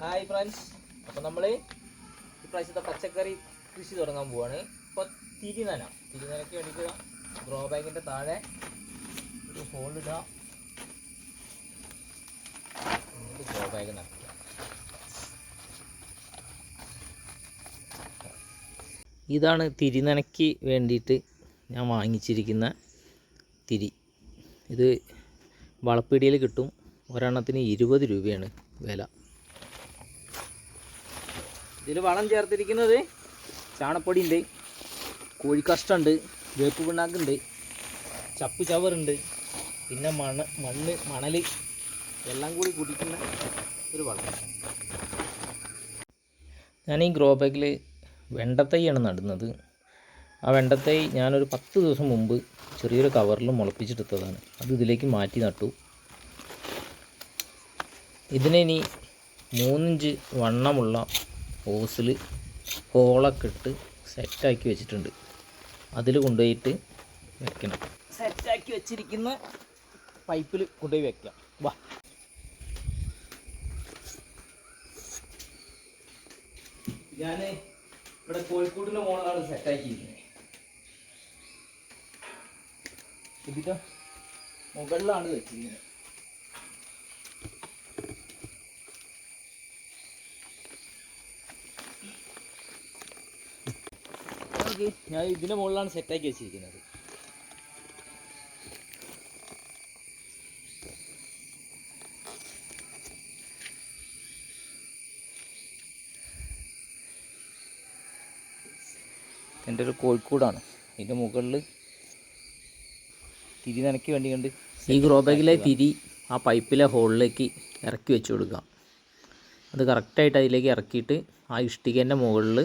Hi friends അപ്പോൾ നമ്മൾ ഈ ഇപ്രാവശ്യത്തെ പച്ചക്കറി കൃഷി തുടങ്ങാൻ പോവാണ്. ഇപ്പോൾ തിരിനന തിരിനനയ്ക്ക് വേണ്ടിയിട്ട് ഗ്രോ ബാഗിന്റെ താഴെ ഒരു ഹോൾ എന്നിട്ട് ഗ്രോ ബാഗ് നടക്കുക ഇതാണ് തിരിനനയ്ക്ക് വേണ്ടിയിട്ട് ഞാൻ വാങ്ങിച്ചിരിക്കുന്ന തിരി. ഇത് വളപ്പീടിയിൽ കിട്ടും. ഒരെണ്ണത്തിന് ഇരുപത് രൂപയാണ് വില. ഇതിൽ വളം ചേർത്തിരിക്കുന്നത് ചാണപ്പൊടി ഉണ്ട് കോഴിക്കഷ്ടമുണ്ട് വേപ്പ് പിണ്ണാക്കുണ്ട് ചപ്പ് ചവറുണ്ട് പിന്നെ മണ്ണ് മണ്ണ് മണൽ എല്ലാം കൂടി കൂട്ടിക്കുന്ന ഒരു വളം. ഞാൻ ഈ ഗ്രോ ബാഗിൽ വെണ്ടത്തൈയാണ് നടുന്നത്. ആ വെണ്ടത്തൈ ഞാനൊരു പത്ത് ദിവസം മുമ്പ് ചെറിയൊരു കവറിൽ മുളപ്പിച്ചെടുത്തതാണ്. അത് ഇതിലേക്ക് മാറ്റി നട്ടു. ഇതിനെ ഇനി മൂന്നിഞ്ച് വണ്ണമുള്ള ഓസിൽ ഹോളൊക്കെ ഇട്ട് സെറ്റാക്കി വെച്ചിട്ടുണ്ട്. അതിൽ കൊണ്ടുപോയിട്ട് വെക്കണം. സെറ്റാക്കി വെച്ചിരിക്കുന്ന പൈപ്പിൽ കൊണ്ടുപോയി വെക്കാം. വാ. ഞാൻ ഇവിടെ കോഴിക്കോടിന്റെ മോളാണ് സെറ്റാക്കിയിരിക്കുന്നത്. ഇതിന്റെ മുകളിലാണ് വെച്ചിരിക്കുന്നത്. ഓക്കെ ഞാൻ ഇതിന്റെ മുകളിലാണ് സെറ്റാക്കി വെച്ചിരിക്കുന്നത്. എന്റെ ഒരു കോഴിക്കോടാണ്. ഇതിന്റെ മുകളിൽ തിരി നനയ്ക്ക് വേണ്ടി കണ്ട് ഈ ഗ്രോ ബാഗിലെ തിരി ആ പൈപ്പിലെ ഹോളിലേക്ക് ഇറക്കി വെച്ച് കൊടുക്കുക. അത് കറക്റ്റായിട്ട് അതിലേക്ക് ഇറക്കിയിട്ട് ആ ഇഷ്ടികേന്റെ മുകളിൽ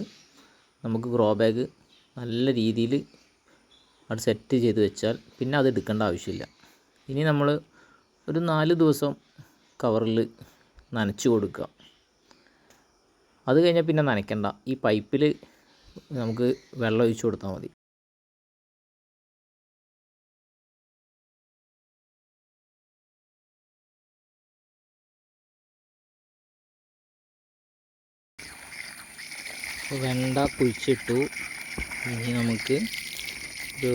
നമുക്ക് ഗ്രോ ബാഗ് നല്ല രീതിയിൽ അത് സെറ്റ് ചെയ്ത് വെച്ചാൽ പിന്നെ അത് എടുക്കേണ്ട ആവശ്യമില്ല. ഇനി നമ്മൾ ഒരു നാല് ദിവസം കവറിൽ നനച്ച് കൊടുക്കുക. അത് കഴിഞ്ഞാൽ പിന്നെ നനയ്ക്കണ്ട. ഈ പൈപ്പിൽ നമുക്ക് വെള്ളം ഒഴിച്ചു കൊടുത്താൽ മതി. വെണ്ട കുഴിച്ചിട്ടു ഇനി നമുക്ക് ഒരു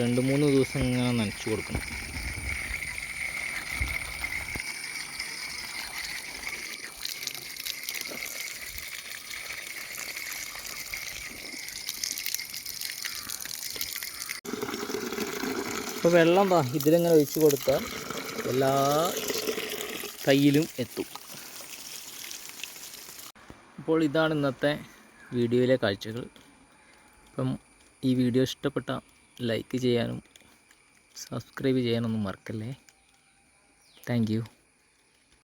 രണ്ട് മൂന്ന് ദിവസം ഇങ്ങനെ നനച്ചു കൊടുക്കണം. അപ്പോൾ വെള്ളം താ ഇതിലിങ്ങനെ ഒഴിച്ചു കൊടുത്താൽ എല്ലാ കയ്യിലും എത്തും. അപ്പോൾ ഇതാണ് ഇന്നത്തെ വീഡിയോയിലെ കാഴ്ചകൾ. അപ്പം ഈ വീഡിയോ ഇഷ്ടപ്പെട്ട ലൈക്ക് ചെയ്യാനും സബ്സ്ക്രൈബ് ചെയ്യാനൊന്നും മറക്കല്ലേ. താങ്ക്